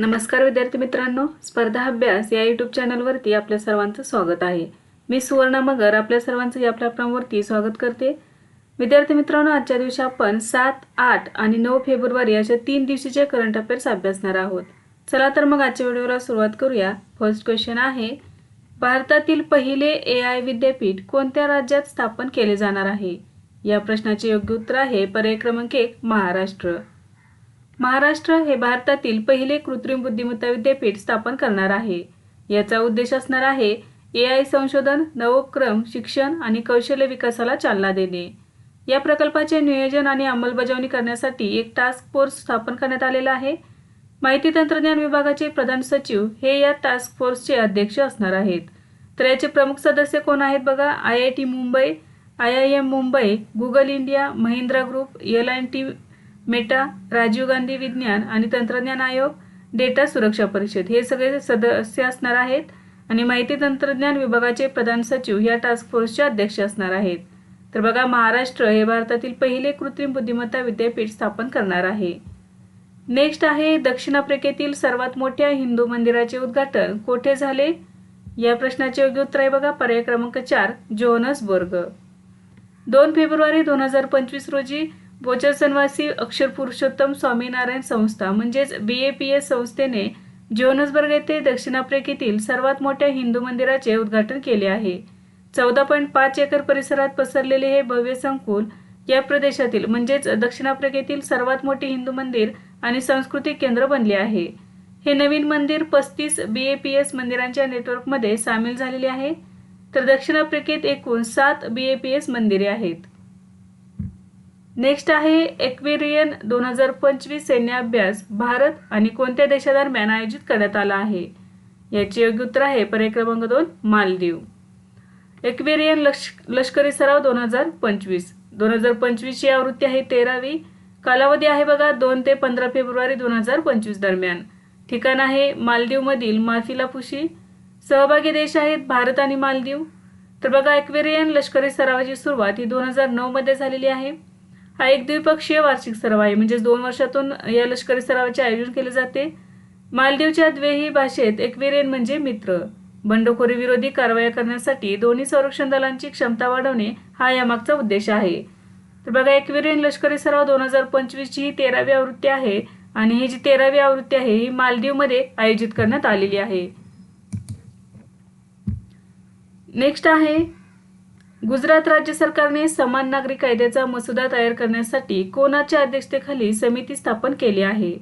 नमस्कार विद्यार्थी मित्रांनो स्पर्धा अभ्यास या यूट्यूब चॅनलवरती आपल्या सर्वांचं स्वागत आहे. मी सुवर्णा मगर आपल्या सर्वांचं या प्लॅटफॉर्मवरती स्वागत करते. विद्यार्थी मित्रांनो आजच्या दिवशी आपण सात आठ आणि नऊ फेब्रुवारी अशा तीन दिवशीचे करंट अफेअर्स अभ्यासणार आहोत. चला तर मग आजच्या व्हिडिओला सुरुवात करूया. फर्स्ट क्वेश्चन आहे भारतातील पहिले ए आय विद्यापीठ कोणत्या राज्यात स्थापन केले जाणार आहे? या प्रश्नाचे योग्य उत्तर आहे पर्याय क्रमांक एक महाराष्ट्र. महाराष्ट्र हे भारतातील पहिले कृत्रिम बुद्धिमत्ता विद्यापीठ स्थापन करणार आहे. याचा उद्देश असणार आहे ए आय संशोधन नवोपक्रम शिक्षण आणि कौशल्य विकासाला चालना देणे. या प्रकल्पाचे नियोजन आणि अंमलबजावणी करण्यासाठी एक टास्क फोर्स स्थापन करण्यात आलेला आहे. माहिती तंत्रज्ञान विभागाचे प्रधान सचिव हे या टास्क फोर्सचे अध्यक्ष असणार आहेत. तर याचे प्रमुख सदस्य कोण आहेत बघा? I I T Mumbai I I M Mumbai Google India Mahindra group L and T Meta Rajiv Gandhi विज्ञान आणि तंत्रज्ञान आयोग डेटा सुरक्षा परिषद हे सगळे सदस्य असणार आहेत आणि माहिती तंत्रज्ञान विभागाचे प्रधान सचिव या टास्क फोर्सचे अध्यक्ष असणार आहेत. तर बघा महाराष्ट्र हे भारतातील पहिले कृत्रिम बुद्धिमत्ता विद्यापीठ स्थापन करणार आहे. नेक्स्ट आहे दक्षिण आफ्रिकेतील सर्वात मोठ्या हिंदू मंदिराचे उद्घाटन. कोठे झाले? या प्रश्नाचे योग्य उत्तर आहे बघा पर्याय क्रमांक चार जोहनसबर्ग. दोन फेब्रुवारी दोन हजार पंचवीस रोजी बोचरसनवासी अक्षर पुरुषोत्तम स्वामीनारायण संस्था म्हणजेच बी ए पी एस संस्थेने जोनसबर्ग येथे दक्षिण आफ्रिकेतील सर्वात मोठ्या हिंदू मंदिराचे उद्घाटन केले आहे. चौदा पॉईंट पाच एकर परिसरात पसरलेले हे भव्य संकुल या प्रदेशातील म्हणजेच दक्षिण आफ्रिकेतील सर्वात मोठे हिंदू मंदिर आणि सांस्कृतिक केंद्र बनले आहे. हे नवीन मंदिर पस्तीस बी ए पी एस मंदिरांच्या नेटवर्कमध्ये सामील झालेले आहे. तर दक्षिण आफ्रिकेत एकूण सात बी ए पी एस मंदिरे आहेत. नेक्स्ट आहे एक्वेरियन दोन हजार पंचवीस सैन्य अभ्यास भारत आणि कोणत्या देशादरम्यान आयोजित करण्यात आला आहे? याचे योग्य उत्तर आहे पर्याय क्रमांक दोन मालदीव. एक्वेरियन लष् लष्करी सराव दोन हजार पंचवीस. दोन हजार पंचवीसची आवृत्ती आहे तेरावी. कालावधी आहे बघा दोन ते पंधरा फेब्रुवारी दोन हजार पंचवीस दरम्यान. ठिकाण आहे मालदीवमधील माफिलापुशी. सहभागी देश आहेत भारत आणि मालदीव. तर बघा एक्वेरियन लष्करी सरावाची सुरुवात ही दोन हजार नऊमध्ये झालेली आहे. हा एक द्विपक्षीय वार्षिक सराव आहे. म्हणजेच दोन वर्षातून या लष्करी सरावाचे आयोजन केले जाते. मालदीवच्या द्वेही भाषेत एक्वेरियन म्हणजे मित्र. बंडखोरी विरोधी कारवाया करण्यासाठी दोन्ही संरक्षण दलांची क्षमता वाढवणे हा यामागचा उद्देश आहे. तर बघा एक्वेरियन लष्करी सराव दोन हजार पंचवीसची ही तेरावी आवृत्ती आहे आणि ही जी तेरावी आवृत्ती आहे ही मालदीवमध्ये आयोजित करण्यात आलेली आहे. नेक्स्ट आहे गुजरात राज्य सरकारने समान नागरी कायद्याचा मसुदा तयार करण्यासाठी कोणाच्या अध्यक्षतेखाली समिती स्थापन केली आहे?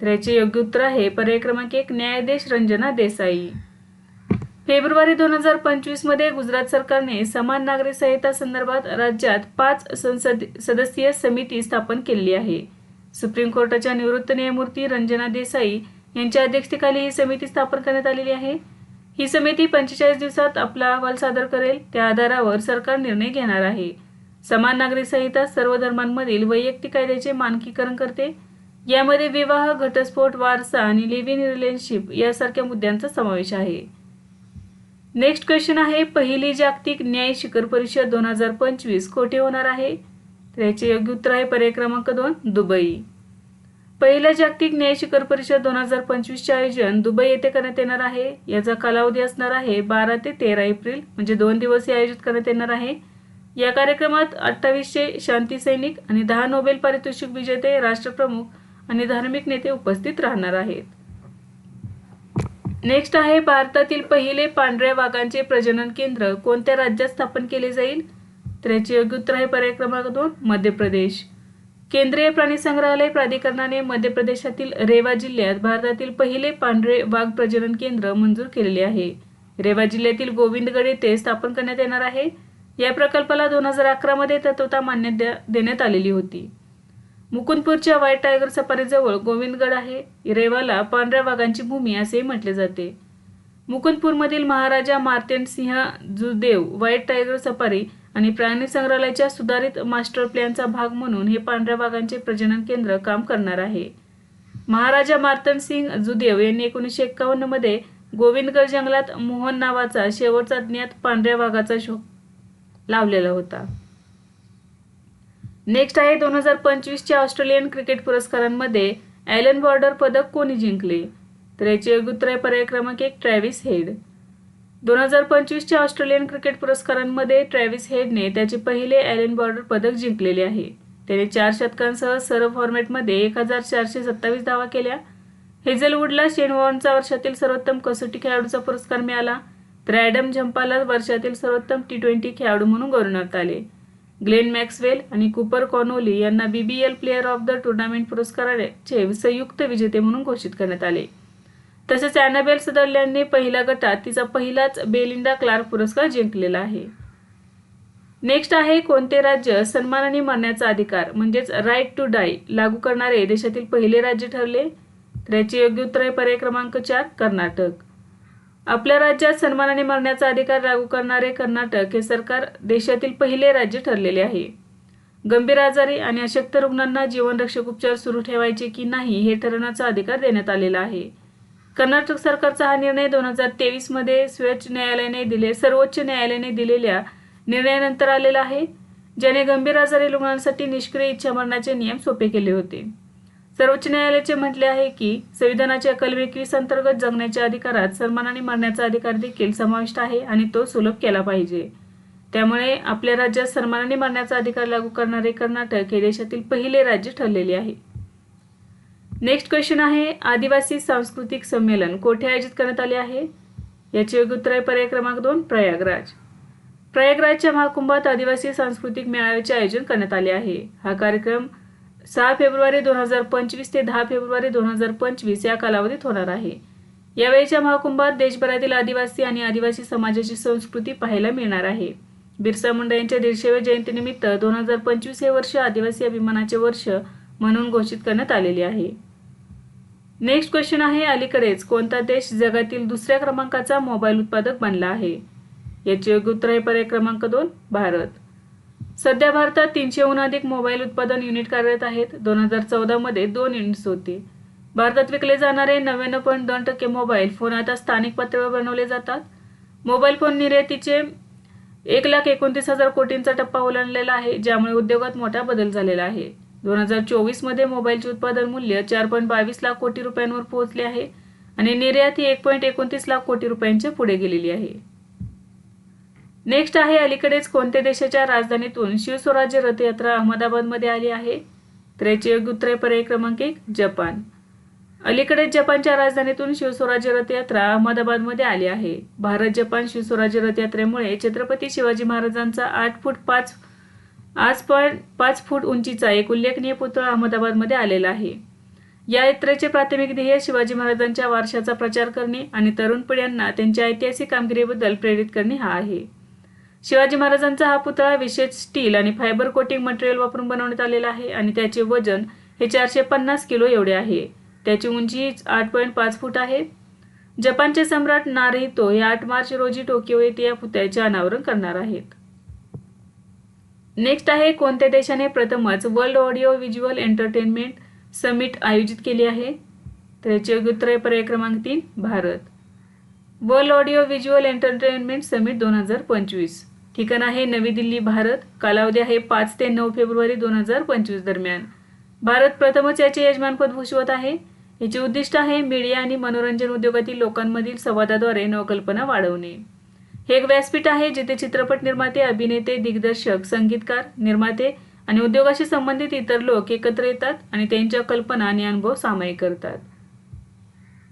तर याचे योग्य उत्तर आहे पर्याय क्रमांक एक न्यायाधीश रंजना देसाई. फेब्रुवारी दोन हजार पंचवीसमध्ये गुजरात सरकारने समान नागरी संहिता संदर्भात राज्यात पाच संसद सदस्यीय समिती स्थापन केली आहे. सुप्रीम कोर्टाच्या निवृत्त न्यायमूर्ती रंजना देसाई यांच्या अध्यक्षतेखाली ही समिती स्थापन करण्यात आलेली आहे. ही समिती पंचेचाळीस दिवसात आपला अहवाल सादर करेल. त्या आधारावर सरकार निर्णय घेणार आहे. समान नागरी संहिता सर्व धर्मांमधील वैयक्तिक कायद्याचे मानकीकरण करते. यामध्ये विवाह घटस्फोट वारसा आणि लिव्ह इन रिलेशनशिप यासारख्या मुद्द्यांचा समावेश आहे. नेक्स्ट क्वेश्चन आहे पहिली जागतिक न्याय शिखर परिषद दोन हजार पंचवीस कोठे होणार आहे? तर याचे योग्य उत्तर आहे पर्याय क्रमांक दोन दुबई. पहिल्या जागतिक न्याय शिखर परिषद दोन हजार पंचवीसचे आयोजन दुबई येथे करण्यात येणार आहे. याचा कालावधी असणार आहे बारा ते तेरा एप्रिल म्हणजे दोन दिवस हे आयोजित करण्यात येणार आहे. या कार्यक्रमात अठ्ठावीसशे शांती सैनिक आणि दहा नोबेल पारितोषिक विजेते राष्ट्रप्रमुख आणि धार्मिक नेते उपस्थित राहणार आहेत. नेक्स्ट आहे भारतातील पहिले पांढऱ्या वाघांचे प्रजनन केंद्र कोणत्या राज्यात स्थापन केले जाईल? तर याचे योग्य उत्तर आहे पर्याय क्रमांक दोन मध्य प्रदेश. केंद्रीय प्राणी संग्रहालय प्राधिकरणाने मध्य प्रदेशातील रेवा जिल्ह्यात भारतातील पहिले पांढरे वाघ प्रजनन केंद्र मंजूर केलेले आहे. रेवा जिल्ह्यातील गोविंदगड येथे स्थापन करण्यात येणार आहे. या प्रकल्पाला दोन हजार अकरा मध्ये तत्वता मान्यता देण्यात आलेली होती. मुकुंदपूरच्या व्हाईट टायगर सफारीजवळ गोविंदगड आहे. रेवाला पांढऱ्या वाघांची भूमी असेही म्हटले जाते. मुकुंदपूरमधील Maharaja Martand Singh Judeo white tiger safari आणि प्राणी संग्रहालयाच्या सुधारित मास्टर प्लॅनचा भाग म्हणून हे पांढऱ्या वाघांचे प्रजनन केंद्र काम करणार आहे. महाराजा मार्तन सिंग जुदेव यांनी एकोणीसशे एक्कावन्नमध्ये गोविंदगड जंगलात मोहन नावाचा शेवटचा ज्ञात पांढऱ्या वाघाचा शोध लावलेला होता. नेक्स्ट आहे दोन हजार पंचवीसच्या ऑस्ट्रेलियन क्रिकेट पुरस्कारांमध्ये ॲलन बॉर्डर पदक कोणी जिंकले? तर याचे योग्य पर्याय क्रमांक एक ट्रॅव्हिस हेड. दोन हजार पंचवीसच्या ऑस्ट्रेलियन क्रिकेट पुरस्कारांमध्ये ट्रॅव्हिस हेडने त्याचे पहिले ॲलन बॉर्डर पदक जिंकलेले आहे. त्याने चार शतकांसह सर्व फॉर्मॅटमध्ये एक हजार चारशे सत्तावीस धावा केल्या. हेझलवूडला शेनवॉर्नचा वर्षातील सर्वोत्तम कसोटी खेळाडूचा पुरस्कार मिळाला तर ॲडम झंपाला वर्षातील सर्वोत्तम टी ट्वेंटी खेळाडू म्हणून गौरवण्यात आले. ग्लेन मॅक्सवेल आणि कुपर कॉनोली यांना BBL player of the tournament पुरस्काराचे संयुक्त विजेते म्हणून घोषित करण्यात आले. तसेच अॅनाबेल सदर्ल यांनी पहिल्या गटात तिचा पहिलाच बेलिंडा क्लार्क पुरस्कार जिंकलेला आहे. नेक्स्ट आहे कोणते राज्य सन्मानाने मरण्याचा अधिकार म्हणजेच राईट टू डाय लागू करणारे देशातील पहिले राज्य ठरले? तर याचे योग्य उत्तर आहे पर्याय क्रमांक चार कर्नाटक. आपल्या राज्यात सन्मानाने मरण्याचा अधिकार लागू करणारे कर्नाटक हे सरकार देशातील पहिले राज्य ठरलेले आहे. गंभीर आजारी आणि अशक्त रुग्णांना जीवनरक्षक उपचार सुरू ठेवायचे की नाही हे ठरवण्याचा अधिकार देण्यात आलेला आहे. कर्नाटक सरकारचा हा निर्णय दोन हजार तेवीसमध्ये स्वच्छ न्यायालयाने दिले सर्वोच्च न्यायालयाने दिलेल्या निर्णयानंतर आलेला आहे ज्याने गंभीर आजारी रुग्णांसाठी निष्क्रिय इच्छा मरणाचे नियम सोपे केले होते. सर्वोच्च न्यायालयाचे म्हटले आहे की संविधानाच्या कलम एकवीस अंतर्गत जगण्याच्या अधिकारात सन्मानाने मरण्याचा अधिकार देखील समाविष्ट आहे आणि तो सुलभ केला पाहिजे. त्यामुळे आपल्या राज्यात सन्मानाने मरण्याचा अधिकार लागू करणारे कर्नाटक हे देशातील पहिले राज्य ठरलेले आहे. नेक्स्ट क्वेश्चन आहे आदिवासी सांस्कृतिक संमेलन कोठे आयोजित करण्यात आले आहे? याचे योग्य उत्तर आहे पर्याय क्रमांक दोन प्रयागराज. प्रयागराजच्या महाकुंभात आदिवासी सांस्कृतिक मेळाव्याचे आयोजन करण्यात आले आहे. हा कार्यक्रम सहा फेब्रुवारी दोन हजार पंचवीस ते दहा फेब्रुवारी दोन हजार पंचवीस या कालावधीत होणार आहे. यावेळीच्या महाकुंभात देशभरातील आदिवासी आणि आदिवासी समाजाची संस्कृती पाहायला मिळणार आहे. बिरसा मुंडा यांच्या दीडशेव्या जयंतीनिमित्त दोन हजार पंचवीस हे वर्ष आदिवासी अभिमानाचे वर्ष म्हणून घोषित करण्यात आलेले आहे. नेक्स्ट क्वेश्चन आहे अलीकडेच. कोणता देश जगातील दुसऱ्या क्रमांकाचा मोबाईल उत्पादक बनला आहे? याचे योग्य उत्तर आहे पर्याय क्रमांक दोन भारत. सध्या भारतात तीनशेहून अधिक मोबाईल उत्पादन युनिट कार्यरत आहेत. दोन हजार चौदामध्ये दोन युनिट्स होते. भारतात विकले जाणारे नव्याण्णव पॉईंट दोन टक्के मोबाईल फोन आता स्थानिक पातळीवर बनवले जातात. मोबाईल फोन निर्यातीचे एक लाख एकोणतीस हजार कोटींचा टप्पा ओलांडलेला आहे ज्यामुळे उद्योगात मोठा बदल झालेला आहे. दोन हजार चोवीसमध्ये मोबाईलचे उत्पादन मूल्य चार पॉईंट बावीस लाख कोटी रुपयांवर पोहोचले आहे आणि निर्यात ही एक पॉईंट एकोणतीस लाख कोटी रुपयांच्या पुढे गेलेली आहे. नेक्स्ट आहे अलीकडेच कोणत्या देशाच्या राजधानीतून शिवस्वराज्य रथयात्रा अहमदाबादमध्ये आली आहे? तर याचे योग्य उत्तर पर्याय क्रमांक एक जपान. अलीकडेच जपानच्या राजधानीतून शिवस्वराज्य रथयात्रा अहमदाबादमध्ये आली आहे. भारत जपान शिवस्वराज्य रथयात्रेमुळे छत्रपती शिवाजी महाराजांचा आठ फूट पाच आज पॉईंट पाच फूट उंचीचा एक उल्लेखनीय पुतळा अहमदाबादमध्ये आलेला आहे. या यात्रेचे प्राथमिक ध्येय शिवाजी महाराजांच्या वारशाचा प्रचार करणे आणि तरुण पिढ्यांना त्यांच्या ऐतिहासिक कामगिरीबद्दल प्रेरित करणे हा आहे. शिवाजी महाराजांचा हा पुतळा विशेष स्टील आणि फायबर कोटिंग मटेरियल वापरून बनवण्यात आलेला आहे आणि त्याचे वजन हे चारशे पन्नास किलो एवढे आहे. त्याची उंची आठ पॉईंट पाच फूट आहे. जपानचे सम्राट नारहितो हे आठ मार्च रोजी टोकियो येथे या पुतळ्याचे अनावरण करणार आहेत. नेक्स्ट आहे कोणत्या देशाने प्रथमच World Audio Visual Entertainment Summit आयोजित केली आहे? तर याचे उत्तर आहे पर्याय क्रमांक तीन Bharat. World Audio Visual Entertainment Summit दोन हजार पंचवीस. ठिकाण आहे नवी दिल्ली भारत. कालावधी आहे पाच ते नऊ फेब्रुवारी दोन हजार पंचवीस दरम्यान. भारत प्रथमच याचे यजमानपद भूषवत आहे. याचे उद्दिष्ट आहे मीडिया आणि मनोरंजन उद्योगातील लोकांमधील संवादाद्वारे नवकल्पना वाढवणे. हे एक व्यासपीठ आहे जिथे चित्रपट निर्माते अभिनेते दिग्दर्शक संगीतकार निर्माते आणि उद्योगाशी संबंधित इतर लोक एकत्र येतात आणि त्यांच्या कल्पना आणि अनुभव सामायिक करतात.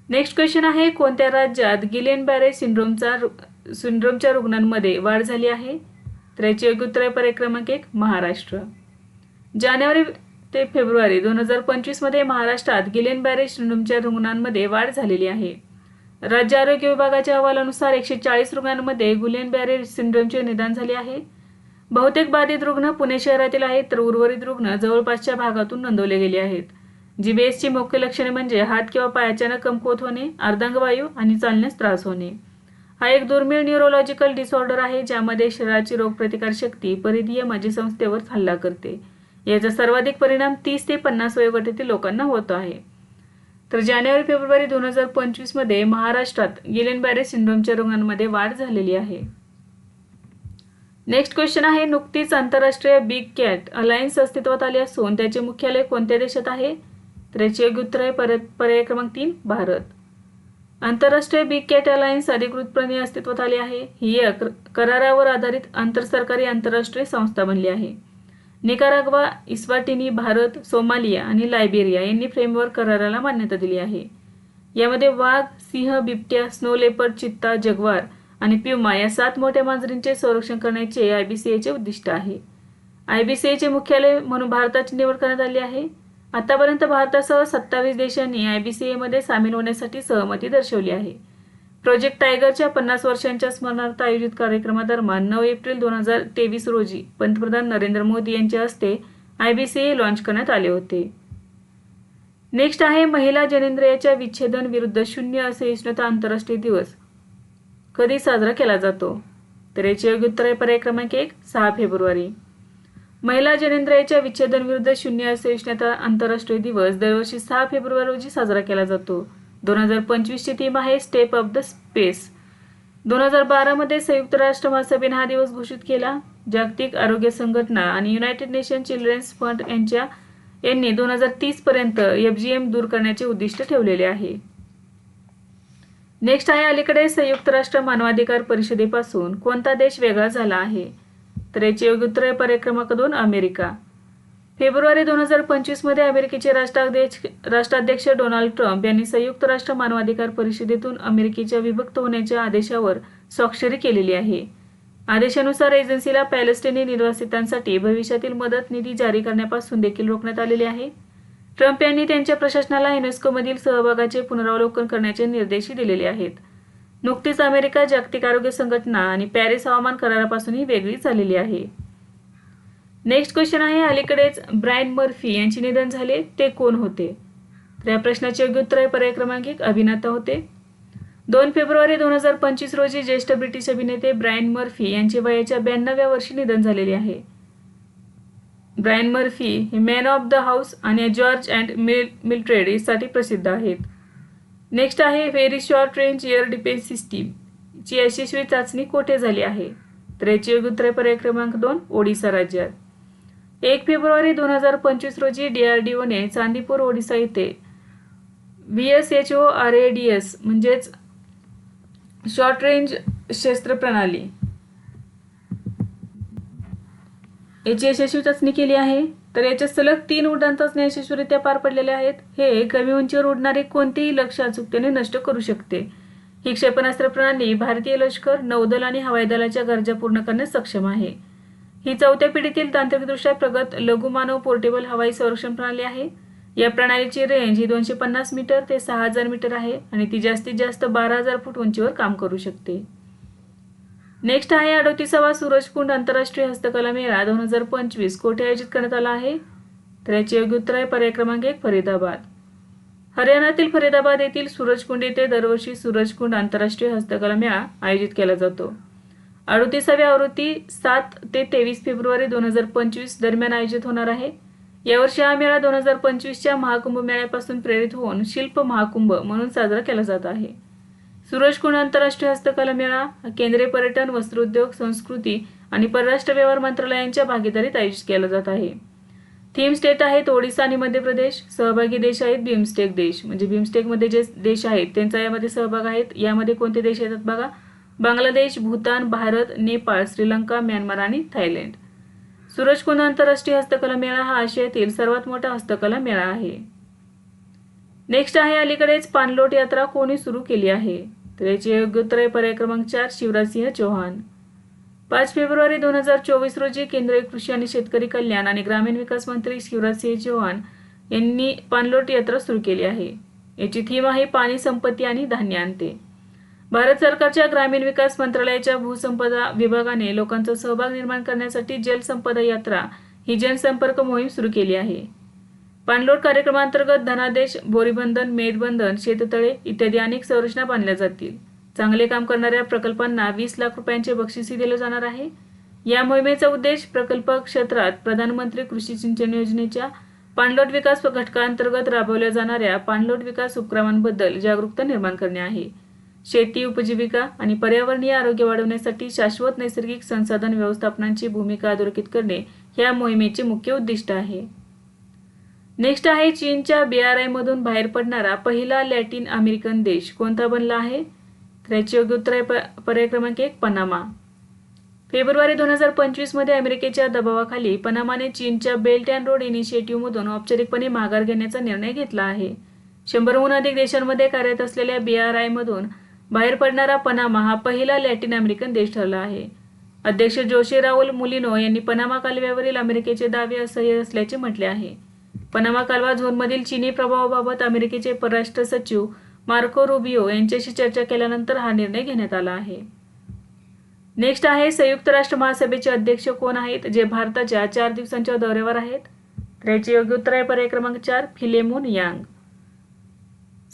नेक्स्ट क्वेश्चन आहे कोणत्या राज्यात गिलेन बॅरे सिंड्रोमचा सिंड्रोमच्या रुग्णांमध्ये वाढ झाली आहे? तर याचे योग्य उत्तर पर्याय क्रमांक एक महाराष्ट्र. जानेवारी ते फेब्रुवारी दोन हजार पंचवीसमध्ये महाराष्ट्रात गिलेन बॅरे सिंड्रोमच्या रुग्णांमध्ये वाढ झालेली आहे. राज्य आरोग्य विभागाच्या अहवालानुसार एकशे चाळीस रुग्णांमध्ये गुलेन बॅरे सिंड्रोमचे निदान झाले आहे. बहुतेक बाधित रुग्ण पुणे शहरातील आहेत तर उर्वरित रुग्ण जवळपासच्या भागातून नोंदवले गेले आहेत. जीबीएसची मुख्य लक्षणे म्हणजे हात किंवा पाय अचानक कमकुवत होणे अर्धांगवायू आणि चालण्यास त्रास होणे. हा एक दुर्मिळ न्यूरोलॉजिकल डिसऑर्डर आहे ज्यामध्ये शरीराची रोगप्रतिकारशक्ती परिधीय माझी संस्थेवर हल्ला करते. याचा सर्वाधिक परिणाम तीस ते पन्नास वयोगटातील लोकांना होतो आहे. तर जानेवारी फेब्रुवारी दोन हजार पंचवीसमध्ये महाराष्ट्रात गिलेन बॅरे सिंड्रोमच्या रुग्णांमध्ये वाढ झालेली आहे. नेक्स्ट क्वेश्चन आहे नुकतीच आंतरराष्ट्रीय बिग कॅट अलायन्स अस्तित्वात आली असून त्याचे मुख्यालय कोणत्या देशात आहे? तर याचे योग्य उत्तर आहे परत पर्याय क्रमांक तीन भारत. आंतरराष्ट्रीय बिग कॅट अलायन्स अधिकृतपणे अस्तित्वात आली आहे. ही एक करारावर आधारित आंतरसरकारी आंतरराष्ट्रीय संस्था बनली आहे. निकाराग्वा इस्वाटिनी भारत सोमालिया आणि लायबेरिया यांनी फ्रेमवर्क कराराला मान्यता दिली आहे. यामध्ये वाघ सिंह बिबट्या स्नो लेपर चित्ता जगवार आणि प्युमा या सात मोठ्या मांजरींचे संरक्षण करण्याचे आय बी सी एचे उद्दिष्ट आहे. आय बी सी एचे मुख्यालय म्हणून भारताची निवड करण्यात आली आहे. आतापर्यंत भारतासह सत्तावीस देशांनी आय बी सी एमध्ये सामील होण्यासाठी सहमती दर्शवली आहे. प्रोजेक्ट टायगरच्या पन्नास वर्षांच्या स्मरणार्थ आयोजित कार्यक्रमादरम्यान नऊ एप्रिल दोन हजार तेवीस रोजी पंतप्रधान नरेंद्र मोदी यांच्या हस्ते आयबीसीए लॉन्च करण्यात आले होते. नेक्स्ट आहे महिला जनेंद्रियाच्या विच्छेदन विरुद्ध शून्य असहिष्णुता आंतरराष्ट्रीय दिवस. कधी साजरा केला जातो? तर याचे योग्य उत्तर आहे पर्याय क्रमांक एक सहा फेब्रुवारी. महिला जनेंद्रियाच्या विच्छेदन विरुद्ध शून्य असहिष्णुता आंतरराष्ट्रीय दिवस दरवर्षी सहा फेब्रुवारी रोजी साजरा केला जातो. दोन हजार पंचवीसची थीम आहे स्टेप ऑफ द स्पेस दोन हजार बारामध्ये संयुक्त राष्ट्र महासभेने हा दिवस घोषित केला. जागतिक आरोग्य संघटना आणि युनायटेड नेशन चिल्ड्रन्स फंड यांच्या यांनी दोन हजार तीसपर्यंत एफ जी एम दूर करण्याचे उद्दिष्ट ठेवलेले आहे. नेक्स्ट आहे अलीकडे संयुक्त राष्ट्र मानवाधिकार परिषदेपासून कोणता देश वेगळा झाला आहे? तर याचे योग्य उत्तर आहे पर्याय क्रमांक दोन अमेरिका. फेब्रुवारी दोन हजार पंचवीसमध्ये अमेरिकेचे राष्ट्राध्यक्ष राष्ट्राध्यक्ष डोनाल्ड ट्रम्प यांनी संयुक्त राष्ट्र मानवाधिकार परिषदेतून अमेरिकेच्या विभक्त होण्याच्या आदेशावर स्वाक्षरी केलेली आहे. आदेशानुसार एजन्सीला पॅलेस्टिनी निर्वासितांसाठी भविष्यातील मदत निधी जारी करण्यापासून देखील रोखण्यात आलेले आहे. ट्रम्प यांनी त्यांच्या प्रशासनाला युनेस्कोमधील सहभागाचे पुनरावलोकन करण्याचे निर्देशही दिलेले आहेत. नुकतीच अमेरिका जागतिक आरोग्य संघटना आणि पॅरिस हवामान करारापासूनही वेगळी झालेली आहे. नेक्स्ट क्वेश्चन आहे अलीकडेच ब्रायन मर्फी यांचे निधन झाले ते कोण होते? तर या प्रश्नाचे योग्य उत्तर आहे पर्याय क्रमांक एक अभिनेता होते. दोन फेब्रुवारी दोन हजार पंचवीस रोजी ज्येष्ठ ब्रिटिश अभिनेते ब्रायन मर्फी यांचे वयाच्या ब्याण्णव्या वर्षी निधन झालेले आहे. ब्रायन मर्फी हे मॅन ऑफ द हाऊस आणि जॉर्ज अँड मिल मिल्ट्रेड यासाठी प्रसिद्ध आहेत. नेक्स्ट आहे very short range air defence system ची यशस्वी चाचणी कोठे झाली आहे? तर याची योग्य उत्तर आहे पर्याय क्रमांक दोन ओडिसा राज्यात. एक फेब्रुवारी दोन हजार पंचवीस रोजी डी आर चांदीपूर ओडिसा येथे V S H O R A D S म्हणजेच शॉर्ट रेंज शस्त्र प्रणाली याची यशस्वी चाचणी केली आहे. तर याच्या सलग तीन उड्डाण चाचण्या यशस्वीरित्या पार पडलेल्या आहेत. हे कमी उंचीवर उडणारे कोणतेही लक्ष अचूकतेने नष्ट करू शकते. ही क्षेपणास्त्र प्रणाली भारतीय लष्कर नौदल आणि हवाई दलाच्या गरजा पूर्ण करण्यास सक्षम आहे. ही चौथ्या पिढीतील तांत्रिकदृष्ट्या प्रगत लघुमानव पोर्टेबल हवाई संरक्षण प्रणाली आहे. या प्रणालीची रेंज ही दोनशे पन्नास मीटर ते सहा हजार मीटर आहे आणि ती जास्तीत जास्त बारा हजार फूट उंचीवर काम करू शकते. नेक्स्ट आहे अडोतीसावा सूरजकुंड आंतरराष्ट्रीय हस्तकला मेळा दोन हजार पंचवीस कोठे आयोजित करण्यात आला आहे? तर याचे योग्य उत्तर आहे पर्याय क्रमांक एक फरीदाबाद. हरियाणातील फरीदाबाद येथील सूरजकुंड येथे दरवर्षी सूरजकुंड आंतरराष्ट्रीय हस्तकला मेळा आयोजित केला जातो. अडतीसावी आवृत्ती सात ते तेवीस फेब्रुवारी दोन हजार पंचवीस दरम्यान आयोजित होणार आहे. यावर्षी हा मेळा दोन हजार पंचवीसच्या महाकुंभ मेळ्यापासून प्रेरित होऊन शिल्प महाकुंभ म्हणून साजरा केला जात आहे. सूरजकुंड आंतरराष्ट्रीय हस्तकला मेळा केंद्रीय पर्यटन वस्त्रोद्योग संस्कृती आणि परराष्ट्र व्यवहार मंत्रालयांच्या भागीदारीत आयोजित केला जात आहे. थीम स्टेट आहेत ओडिसा आणि मध्य प्रदेश. सहभागी देश आहेत बिमस्टेक देश. म्हणजे बिमस्टेकमध्ये जे देश आहेत त्यांचा यामध्ये सहभाग आहेत. यामध्ये कोणते देश येतात बघा? बांगलादेश भूतान भारत नेपाळ श्रीलंका म्यानमार आणि थायलंड. सूरजकुंड आंतरराष्ट्रीय हस्तकला मेळा हा आशियातील सर्वात मोठा हस्तकला मेळा आहे. नेक्स्ट आहे अलीकडेच पाणलोट यात्रा कोणी सुरू केली आहे? तर याचे योग्य उत्तर आहे पर्याय क्रमांक चार शिवराजसिंह चौहान. पाच फेब्रुवारी दोन हजार चोवीस रोजी केंद्रीय कृषी आणि शेतकरी कल्याण आणि ग्रामीण विकास मंत्री शिवराजसिंह चौहान यांनी पाणलोट यात्रा सुरू केली आहे. याची थीम आहे पाणी संपत्ती आणि धान्य आणते. भारत सरकारच्या ग्रामीण विकास मंत्रालयाच्या भूसंपदा विभागाने लोकांचा सहभाग निर्माण करण्यासाठी जलसंपदा यात्रा ही जनसंपर्क मोहीम सुरू केली आहे. पाणलोट कार्यक्रमांतर्गत धनादेश बोरीबंधन मेदबंधन शेततळे इत्यादी अनेक संरचना बांधल्या जातील. चांगले काम करणाऱ्या प्रकल्पांना वीस लाख रुपयांचे बक्षीसही दिले जाणार आहे. या मोहिमेचा उद्देश प्रकल्प क्षेत्रात प्रधानमंत्री कृषी सिंचन योजनेच्या पाणलोट विकास घटकांतर्गत राबवल्या जाणाऱ्या पाणलोट विकास उपक्रमांबद्दल जागरूकता निर्माण करणे आहे. शेती उपजीविका आणि पर्यावरणीय आरोग्य वाढवण्यासाठी शाश्वत नैसर्गिक संसाधन व्यवस्थापनांची भूमिका अधोरेखित करणे ह्या मोहिमेचे मुख्य उद्दिष्ट आहे. नेक्स्ट आहे चीनच्या बी आर आयमधून बाहेर पडणारा पहिला लॅटिन अमेरिकन देश. कोणता बनला आहे? तर याचे योग्य उत्तर आहे प- पर्याय क्रमांक एक पनामा. फेब्रुवारी दोन हजार पंचवीसमध्ये अमेरिकेच्या दबावाखाली पनामाने चीनच्या बेल्ट अँड रोड इनिशिएटिव्हमधून औपचारिकपणे माघार घेण्याचा निर्णय घेतला आहे. शंभरहून अधिक देशांमध्ये कार्यरत असलेल्या बी आर आयमधून बाहेर पडणारा पनामा हा पहिला लॅटिन अमेरिकन देश ठरला आहे. अध्यक्ष जोशी राहुल मुलिनो यांनी पनामा कालव्यावरील अमेरिकेचे दावे असह्य असल्याचे म्हटले आहे. पनामा कालवा झोनमधील चीनी प्रभावाबाबत अमेरिकेचे परराष्ट्र सचिव मार्को रुबियो यांच्याशी चर्चा केल्यानंतर हा निर्णय घेण्यात आला आहे. नेक्स्ट आहे संयुक्त राष्ट्र महासभेचे अध्यक्ष कोण आहेत जे भारताच्या चार दिवसांच्या दौऱ्यावर आहेत? त्याचे योग्य उत्तर आहे पर्याय क्रमांक चार फिलेमून यांग.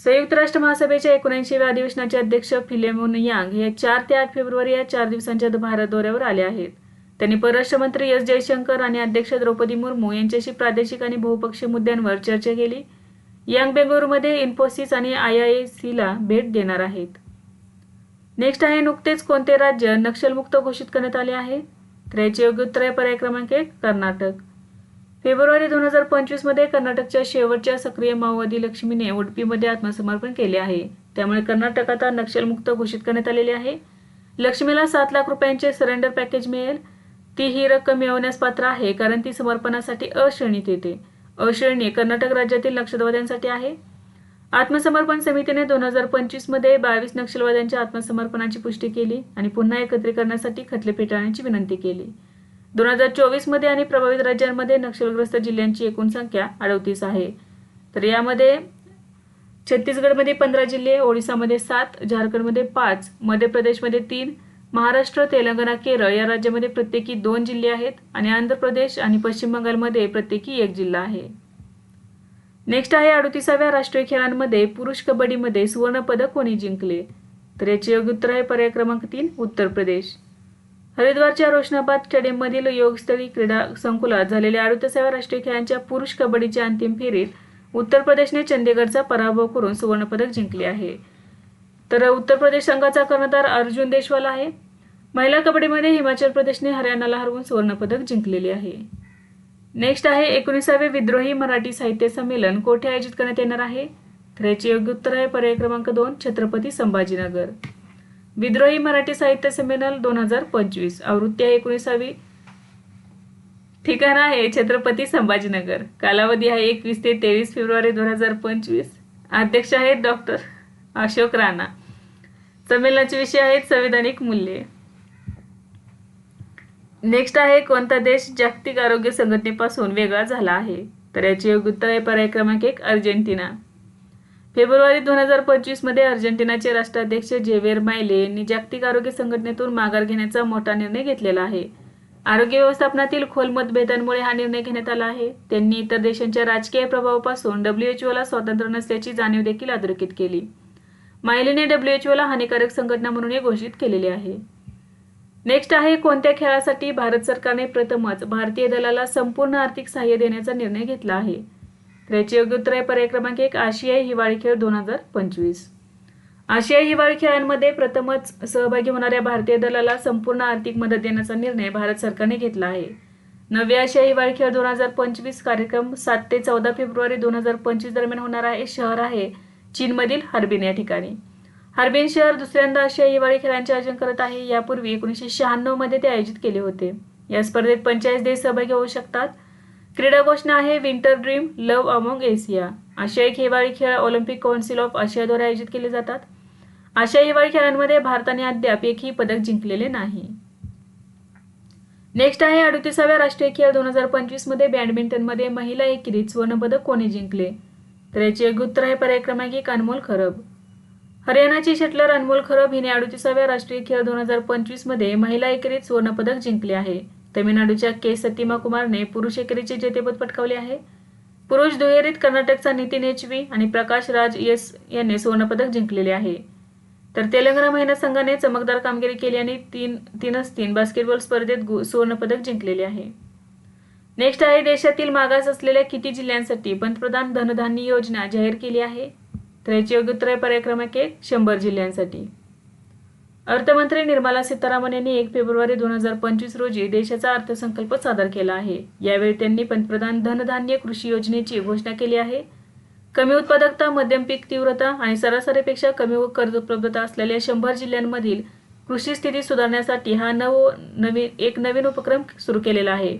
संयुक्त राष्ट्र महासभेच्या एकोणऐंशीव्या अधिवेशनाचे अध्यक्ष फिलेमोन यांग हे चार ते आठ फेब्रुवारी या चार दिवसांच्या भारत दौऱ्यावर आले आहेत. त्यांनी परराष्ट्र मंत्री एस जयशंकर आणि अध्यक्ष द्रौपदी मुर्मू यांच्याशी प्रादेशिक आणि बहुपक्षीय मुद्द्यांवर चर्चा केली. यांग बेंगळुरूमध्ये इन्फोसिस आणि आय आय सीला भेट देणार आहेत. नेक्स्ट आहे नुकतेच कोणते राज्य नक्षलमुक्त घोषित करण्यात आले आहे? तर याचे योग्य उत्तर आहे पर्याय क्रमांक एक कर्नाटक. फेब्रुवारी दोन हजार पंचवीसमध्ये कर्नाटकच्या शेवटच्या सक्रिय माओवादी लक्ष्मीने उडपीमध्ये आत्मसमर्पण केले आहे. त्यामुळे कर्नाटक आता नक्षलमुक्त घोषित करण्यात आलेले आहे. लक्ष्मीला सात लाख रुपयांचे सरेंडर पॅकेज मिळेल. ती ही रक्कम मिळवण्यास पात्र आहे कारण ती समर्पणासाठी अश्रेणीत येते. अश्रेणी कर्नाटक राज्यातील नक्षलवाद्यांसाठी आहे. आत्मसमर्पण समितीने दोन हजार पंचवीसमध्ये बावीस नक्षलवाद्यांच्या आत्मसमर्पणाची पुष्टी केली आणि पुन्हा एकत्रीकरणासाठी खटले फेटाळण्याची विनंती केली. दोन हजार चोवीसमध्ये आणि प्रभावित राज्यांमध्ये नक्षलग्रस्त जिल्ह्यांची एकूण संख्या अडतीस आहे. तर यामध्ये छत्तीसगडमध्ये पंधरा जिल्हे ओडिसामध्ये सात झारखंडमध्ये पाच मध्य प्रदेशमध्ये तीन महाराष्ट्र तेलंगणा केरळ या राज्यामध्ये प्रत्येकी दोन जिल्हे आहेत आणि आंध्र प्रदेश आणि पश्चिम बंगालमध्ये प्रत्येकी एक जिल्हा आहे. नेक्स्ट आहे अडतीसाव्या राष्ट्रीय खेळांमध्ये पुरुष कबड्डीमध्ये सुवर्णपदक कोणी जिंकले? तर याचे योग्य उत्तर आहे पर्याय क्रमांक तीन उत्तर प्रदेश. हरिद्वारच्या रोशनाबाद स्टेडियममधील योगस्थळी क्रीडा संकुलात झालेल्या अडुतसाव्या राष्ट्रीय खेळांच्या पुरुष कबड्डीच्या अंतिम फेरीत उत्तर प्रदेशने चंदीगडचा पराभव करून सुवर्णपदक जिंकले आहे. तर उत्तर प्रदेश संघाचा कर्णधार अर्जुन देशवाल आहे. महिला कबड्डीमध्ये हिमाचल प्रदेशने हरियाणाला हरवून सुवर्णपदक जिंकलेले आहे. नेक्स्ट आहे एकोणीसावे विद्रोही मराठी साहित्य संमेलन. कोठे आयोजित करण्यात येणार आहे? तर याचे योग्य उत्तर आहे पर्याय क्रमांक दोन छत्रपती संभाजीनगर. विद्रोही मराठी साहित्य संमेलन दोन हजार पंचवीस. आवृत्ती आहे एकोणीसावी. ठिकाण आहे छत्रपती संभाजीनगर. कालावधी आहे एकवीस ते तेवीस फेब्रुवारी दोन हजार पंचवीस. अध्यक्ष आहेत डॉक्टर अशोक राणा. संमेलनाचे विषय आहेत संविधानिक मूल्ये. नेक्स्ट आहे कोणता देश जागतिक आरोग्य संघटनेपासून वेगळा झाला आहे? तर याची योग्य उत्तर आहे पर्याय क्रमांक एक अर्जेंटिना. फेब्रुवारी दोन हजार पंचवीसमध्ये अर्जेंटिनाचे राष्ट्राध्यक्ष जेवेर मायले यांनी जागतिक आरोग्य संघटनेतून माघार घेण्याचा मोठा निर्णय घेतलेला आहे. आरोग्य व्यवस्थापनातील खोल मतभेदांमुळे हा निर्णय घेण्यात आला आहे. त्यांनी इतर देशांच्या राजकीय प्रभावापासून डब्ल्यूएचओला स्वातंत्र्य नसल्याची जाणीव देखील अधोरेखित केली. मायलेने डब्ल्यूएचओला हानिकारक संघटना म्हणून घोषित केलेली आहे. नेक्स्ट आहे कोणत्या खेळासाठी भारत सरकारने प्रथमच भारतीय दलाला संपूर्ण आर्थिक सहाय्य देण्याचा निर्णय घेतला आहे? तर याचे योग्य उत्तर आहे पर्याय क्रमांक एक आशियाई हिवाळी खेळ दोन हजार पंचवीस. आशियाई हिवाळी खेळांमध्ये प्रथमच सहभागी होणाऱ्या भारतीय दलाला संपूर्ण आर्थिक मदत देण्याचा निर्णय भारत सरकारने घेतला आहे. नवे आशियाई हिवाळी खेळ दोन हजार पंचवीस कार्यक्रम सात ते चौदा फेब्रुवारी दोन हजार पंचवीस दरम्यान होणार आहे शहर आहे चीनमधील हार्बिन या ठिकाणी. हार्बिन शहर दुसऱ्यांदा आशियाई हिवाळी खेळांचे आयोजन करत आहे यापूर्वी एकोणीसशे शहाण्णवमध्ये ते आयोजित केले होते. या स्पर्धेत पंचेचाळीस देश सहभागी होऊ शकतात. क्रीडा घोषणा आहे winter dream love among Asia आशियाई हिवाळी खेळ ऑलिम्पिक काउन्सिल ऑफ आशियाद्वारे आयोजित केले जातात. आशियाई हिवाळी खेळांमध्ये भारताने अद्याप एकही पदक जिंकलेले नाही. नेक्स्ट आहे अडतीसाव्या राष्ट्रीय खेळ दोन हजार पंचवीसमध्ये बॅडमिंटनमध्ये महिला एकेरीत सुवर्णपदक कोणी जिंकले? तर याचे एक उत्तर आहे पर्याय क्रमांक एक अनमोल खरब. हरियाणाची शटलर अनमोल खरब हिने अडतीसाव्या राष्ट्रीय खेळ दोन हजार पंचवीसमध्ये महिला एकेरीत सुवर्णपदक जिंकले आहे. तमिळनाडूच्या के. सतीमा कुमारने पुरुष एकेरीचे जेतेपद पटकावले आहे. पुरुष दुहेरीत कर्नाटकचा नितीन एच व्ही आणि प्रकाश राज एस यांनी सुवर्णपदक जिंकलेले आहे. तर तेलंगणा महिला संघाने चमकदार कामगिरी केली आणि तीन तीनच तीन बास्केटबॉल स्पर्धेत गु- सुवर्णपदक जिंकलेले आहे. नेक्स्ट आहे देशातील मागास असलेल्या किती जिल्ह्यांसाठी पंतप्रधान धनधान्य योजना जाहीर केली आहे? तर याचे योग्य उत्तर आहे पर्याय क्रमांक एक शंभर जिल्ह्यांसाठी. अर्थमंत्री निर्मला सीतारामन यांनी एक फेब्रुवारी दोन हजार पंचवीस रोजी देशाचा अर्थसंकल्प सादर केला आहे. यावेळी त्यांनी पंतप्रधान धनधान्य कृषी योजनेची घोषणा केली आहे. कमी उत्पादकता मध्यम पीक तीव्रता आणि सरासरीपेक्षा कमी व कर्ज उपलब्धता असलेल्या शंभर जिल्ह्यांमधील कृषी स्थिती सुधारण्यासाठी हा नव नवीन एक नवीन उपक्रम सुरू केलेला आहे.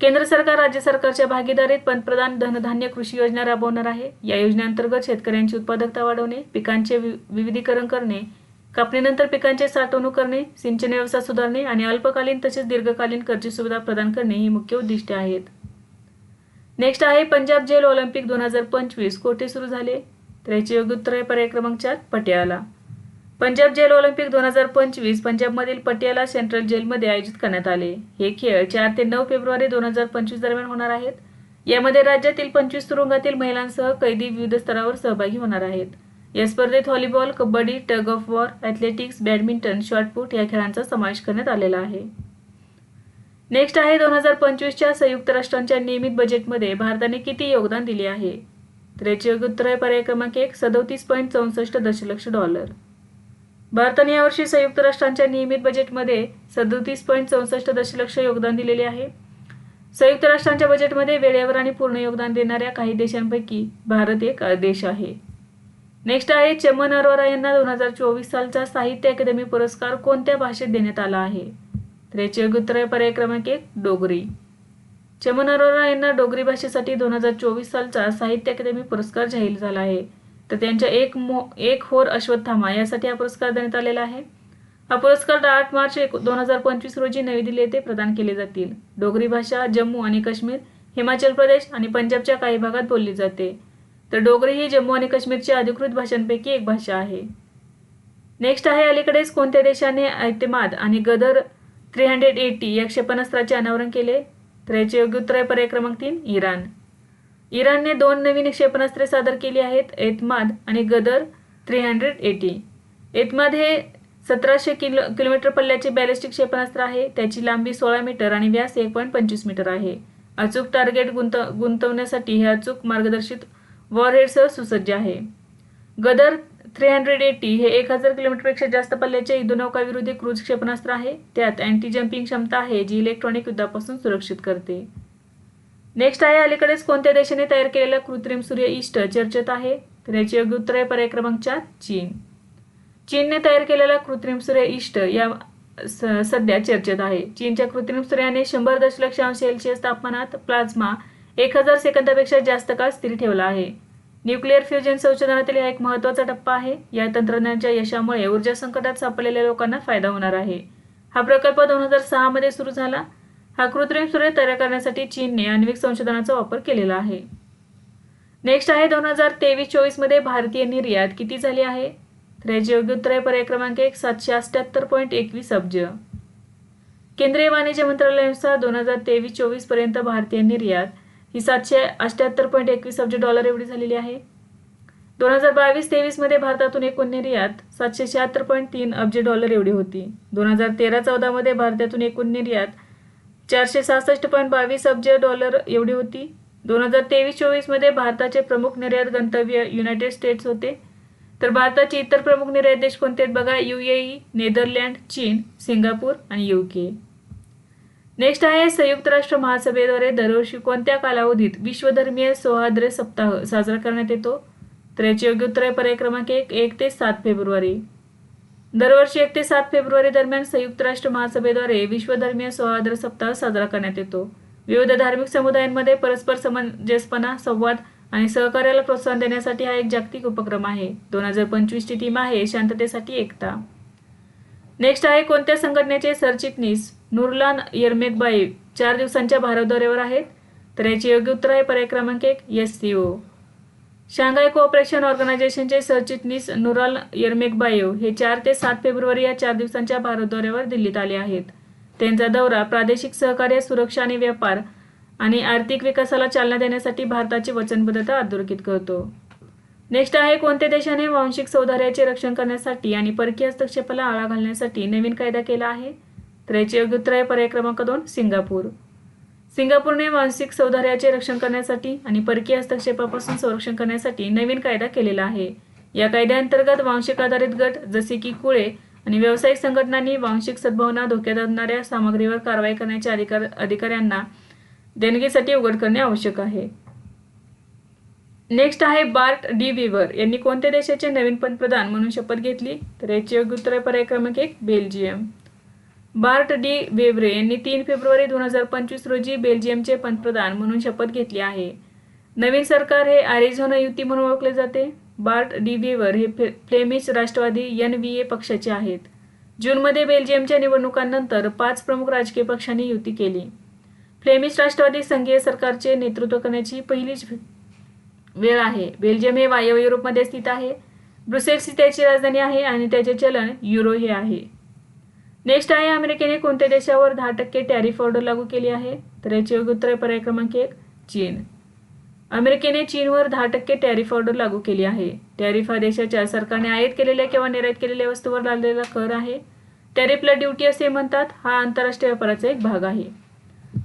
केंद्र सरकार राज्य सरकारच्या भागीदारीत पंतप्रधान धनधान्य कृषी योजना राबवणार आहे. या योजनेअंतर्गत शेतकऱ्यांची उत्पादकता वाढवणे पिकांचे वि- विविधीकरण करणे कापणीनंतर पिकांचे साठवणूक करणे सिंचन व्यवस्था सुधारणे आणि अल्पकालीन तसेच दीर्घकालीन कर्ज सुविधा प्रदान करणे ही मुख्य उद्दिष्टे आहेत. नेक्स्ट आहे पंजाब जेल ऑलिम्पिक दोन हजार पंचवीस. कोठे सुरू झाले? तर याचे योग्य उत्तर आहे पर्याय क्रमांक चार पटियाला. पंजाब जेल ऑलिम्पिक दोन हजार पंचवीस पंजाबमधील पटियाला सेंट्रल जेलमध्ये आयोजित करण्यात आले. हे खेळ चार ते नऊ फेब्रुवारी दोन हजार पंचवीस दरम्यान होणार आहेत. यामध्ये राज्यातील पंचवीस तुरुंगातील महिलांसह कैदी विविध स्तरावर सहभागी होणार आहेत. या स्पर्धेत volleyball kabaddi tug of war athletics badminton shot put या खेळांचा समावेश करण्यात आलेला आहे. नेक्स्ट आहे दोन हजार पंचवीसच्या संयुक्त राष्ट्रांच्या नियमित बजेटमध्ये भारताने किती योगदान दिले आहे? तर याचे उत्तर आहे पर्याय क्रमांक एक सदोतीस पॉईंट चौसष्ट दशलक्ष डॉलर. भारताने यावर्षी संयुक्त राष्ट्रांच्या नियमित बजेटमध्ये सदोतीस पॉईंट चौसष्ट दशलक्ष योगदान दिलेले आहे. संयुक्त राष्ट्रांच्या बजेटमध्ये वेळेवर आणि पूर्ण योगदान देणाऱ्या काही देशांपैकी भारत एक देश आहे. नेक्स्ट आहे चमन अरोरा यांना दोन हजार चोवीस सालचा साहित्य अकादमी पुरस्कार कोणत्या भाषेत देण्यात आला आहे? तर याचे उत्तर आहे पर्याय क्रमांक एक डोगरी. चमन अरोरा यांना डोगरी भाषेसाठी दोन हजार चोवीस सालचा साहित्य अकादमी पुरस्कार जाहीर झाला आहे. तर त्यांच्या एक मो एक होर अश्वत्थामा यासाठी हा पुरस्कार देण्यात आलेला आहे. हा पुरस्कार आठ मार्च एक दोन हजार पंचवीस रोजी नवी दिल्ली येथे प्रदान केले जातील. डोगरी भाषा जम्मू आणि काश्मीर हिमाचल प्रदेश आणि पंजाबच्या काही भागात बोलली जाते. तर डोगरी ही जम्मू आणि काश्मीरच्या अधिकृत भाषांपैकी एक भाषा आहे. नेक्स्ट आहे अलीकडेच कोणत्या देशाने ऐतेमाद आणि गदर थ्री हंड्रेड एटी या क्षेपणास्त्राचे अनावरण केले? तर याचे योग्य उत्तर आहे पर्याय क्रमांक तीन इराण. इराणने दोन नवीन क्षेपणास्त्रे सादर केली आहेत एतमाद आणि गदर थ्री हंड्रेड एटी एतमाद हे सतराशे किलो किलोमीटर पल्ल्याचे बॅलिस्टिक क्षेपणास्त्र आहे. त्याची लांबी सोळा मीटर आणि व्यास एक पॉईंट पंचवीस मीटर आहे. अचूक टार्गेट गुंत गुंतवण्यासाठी हे अचूक मार्गदर्शित वॉरहेडसह सुसज्ज आहे. गदर थ्री हंड्रेड एटी हे एक हजार किलोमीटरपेक्षा जास्त पल्ल्याचे युद्धनौकाविरोधी क्रूज क्षेपणास्त्र आहे. त्यात अँटी जम्पिंग क्षमता आहे जी इलेक्ट्रॉनिक युद्धापासून सुरक्षित करते. नेक्स्ट आहे अलीकडेच कोणत्या देशाने तयार केलेला कृत्रिम सूर्य इष्ट चर्चेत आहे? तर याची योग्य उत्तर आहे पर्याय क्रमांक चार चीन. चीनने तयार केलेला कृत्रिम सूर्य इष्ट या स- सध्या चर्चेत आहे. चीनच्या कृत्रिम सूर्याने शंभर दशलक्ष अंश सेल्सिअस तापमानात प्लाझ्मा एक हजार सेकंदापेक्षा जास्त काळ स्थिर ठेवला आहे. न्यूक्लिअर फ्युजन संशोधनातील हा एक महत्त्वाचा टप्पा आहे. या तंत्रज्ञानाच्या यशामुळे ऊर्जा संकटात सापडलेल्या लोकांना फायदा होणार आहे. हा प्रकल्प दोन हजार सहामध्ये सुरू झाला. हा कृत्रिम सूर्य तयार करण्यासाठी चीनने आण्विक संशोधनाचा वापर केलेला आहे. नेक्स्ट आहे दोन हजार तेवीस चोवीसमध्ये भारतीय निर्यात किती झाली आहे? तर याचे योग्य उत्तर आहे पर्याय क्रमांक एक सातशे अठ्ठ्याहत्तर पॉईंट एकवीस अब्ज. केंद्रीय वाणिज्य मंत्रालयानुसार दोन हजार तेवीस चोवीसपर्यंत भारतीय निर्यात ही सातशे अठ्याहत्तर पॉईंट एकवीस अब्ज डॉलर एवढी झालेली आहे. दोन हजार बावीस तेवीसमध्ये भारतातून एकूण निर्यात सातशे शहात्तर पॉईंट तीन अब्ज डॉलर एवढी होती. दोन हजार तेरा चौदामध्ये भारतातून एकूण निर्यात चारशे सहासष्ट पॉईंट बावीस अब्ज डॉलर एवढी होती. दोन हजार तेवीस चोवीसमध्ये भारताचे प्रमुख निर्यात गंतव्य युनायटेड स्टेट्स होते. तर भारताचे इतर प्रमुख निर्यात देश कोणते आहेत? बघा यू ए नेदरलँड चीन सिंगापूर आणि यू के. नेक्स्ट आहे संयुक्त राष्ट्र महासभेद्वारे दरवर्षी कोणत्या कालावधीत विश्वधर्मीय सौहार्द्र सप्ताह साजरा करण्यात येतो? तर याचे योग्य उत्तर आहे पर्याय क्रमांक एक एक ते सात फेब्रुवारी. दरवर्षी एक ते सात फेब्रुवारी दरम्यान संयुक्त राष्ट्र महासभेद्वारे विश्वधर्मीय सौहार्द्र सप्ताह साजरा करण्यात येतो. विविध धार्मिक समुदायांमध्ये परस्पर समंजसपणा संवाद आणि सहकार्याला प्रोत्साहन देण्यासाठी हा एक जागतिक उपक्रम आहे. दोन हजार पंचवीसची टीम आहे शांततेसाठी एकता. नेक्स्ट आहे कोणत्या संघटनेचे सरचिटणीस नुरलान यरमेकबाई चार दिवसांच्या भारत दौऱ्यावर आहेत. तर याचे योग्य उत्तर आहे पर्याय क्रमांक एक S C O. Shanghai Cooperation ऑर्गनायझेशनचे सरचिटणीस नुराल यरमेकबायो हे चार ते सात फेब्रुवारी या चार दिवसांच्या भारत दौऱ्यावर दिल्लीत आले आहेत. त्यांचा दौरा प्रादेशिक सहकार्य सुरक्षा आणि व्यापार आणि आर्थिक विकासाला चालना देण्यासाठी भारताची वचनबद्धता अधोरेखित करतो. नेक्स्ट आहे कोणत्या देशाने वांशिक सौंदर्याचे रक्षण करण्यासाठी आणि परकीय हस्तक्षेपाला आळा घालण्यासाठी नवीन कायदा केला आहे? तर याचे योग्य उत्तर आहे पर्याय क्रमांक दोन सिंगापूर. सिंगापूरने वांशिक सौंदर्याचे रक्षण करण्यासाठी आणि परकीय हस्तक्षेपापासून संरक्षण करण्यासाठी नवीन कायदा केलेला आहे. या कायद्याअंतर्गत वांशिक आधारित गट जसे की कुळे आणि व्यावसायिक संघटनांनी वांशिक सद्भावना धोक्यात आणणाऱ्या सामग्रीवर कारवाई करण्याच्या अधिकार अधिकाऱ्यांना देणगीसाठी उघड करणे आवश्यक आहे. नेक्स्ट आहे बार्ट डी विवर. यांनी कोणत्या देशाचे नवीन पंतप्रधान म्हणून शपथ घेतली? तर याची योग्य उत्तर पर्याय क्रमांक एक बेल्जियम. बार्ट डी वेव्रे यांनी तीन फेब्रुवारी दोन हजार पंचवीस रोजी बेल्जियमचे पंतप्रधान म्हणून शपथ घेतली आहे. नवीन सरकार हे आरिझोना युती म्हणून ओळखले जाते. बार्ट डी वेवर हे फ्लेमिश राष्ट्रवादी एन व्ही ए पक्षाचे आहेत. जूनमध्ये बेल्जियमच्या निवडणुकांनंतर पाच प्रमुख राजकीय पक्षांनी युती केली. फ्लेमिश राष्ट्रवादी संघीय सरकारचे नेतृत्व करण्याची पहिलीच वेळ आहे. बेल्जियम हे वायव्य युरोपमध्ये स्थित आहे. ब्रुसेल्स ही त्याची राजधानी आहे आणि त्याचे चलन युरो हे आहे. नेक्स्ट आहे अमेरिकेने कोणत्या देशावर दहा टक्के टॅरिफ ऑर्डर लागू केली आहे? तर याचे योग्य उत्तर आहे पर्याय क्रमांक एक चीन. अमेरिकेने चीनवर दहा टक्के टॅरिफ ऑर्डर लागू केली आहे. टॅरिफ हा देशाच्या सरकारने आयात केलेल्या किंवा निर्यात केलेल्या वस्तूवर लादलेला कर आहे. टॅरिफला ड्युटी असे म्हणतात हा आंतरराष्ट्रीय व्यापाराचा एक भाग आहे.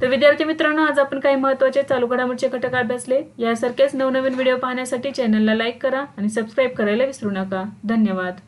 तर विद्यार्थी मित्रांनो आज आपण काही महत्त्वाचे चालू घडामोडीचे घटक अभ्यासले. यासारखेच नवनवीन व्हिडिओ पाहण्यासाठी चॅनलला लाईक करा आणि सबस्क्राईब करायला विसरू नका. धन्यवाद.